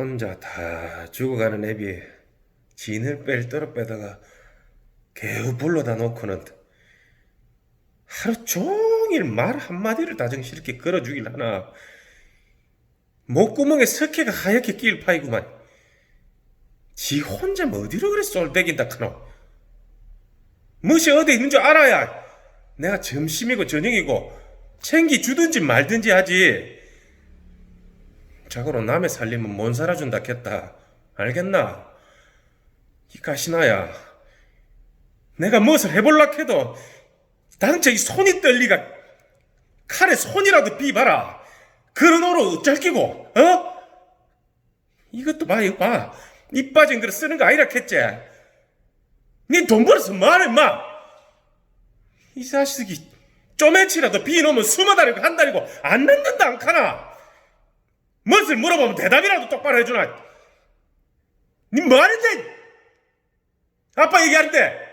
혼자 다 죽어가는 애비 진을 뺄 떨어 빼다가 개우 불러다 놓고는 하루 종일 말 한마디를 다정스럽게 걸어 주길 하나. 목구멍에 석회가 하얗게 낄 파이구만. 지 혼자 뭐 어디로 그래 쏠대긴다 카노. 무엇이 어디 있는 줄 알아야 내가 점심이고 저녁이고 챙기 주든지 말든지 하지 자고로 남의 살림은 못 살아준다 겠다. 알겠나? 이 가시나야 내가 무엇을 해볼라 해도 당최 이 손이 떨리가 칼에 손이라도 비봐라. 그런 오로 어쩔 끼고 어? 이것도 봐 이거 봐 입 빠진 그릇 쓰는 거 아니라 했지? 니 돈 벌어서 뭐하네 임마? 이 자식이 쪼매치라도 비놓으면 수마다리고 한다리고 안 넣는다 안 카나 무엇을 물어보면 대답이라도 똑바로 해주나. 니 뭐하는데? 아빠 얘기할 때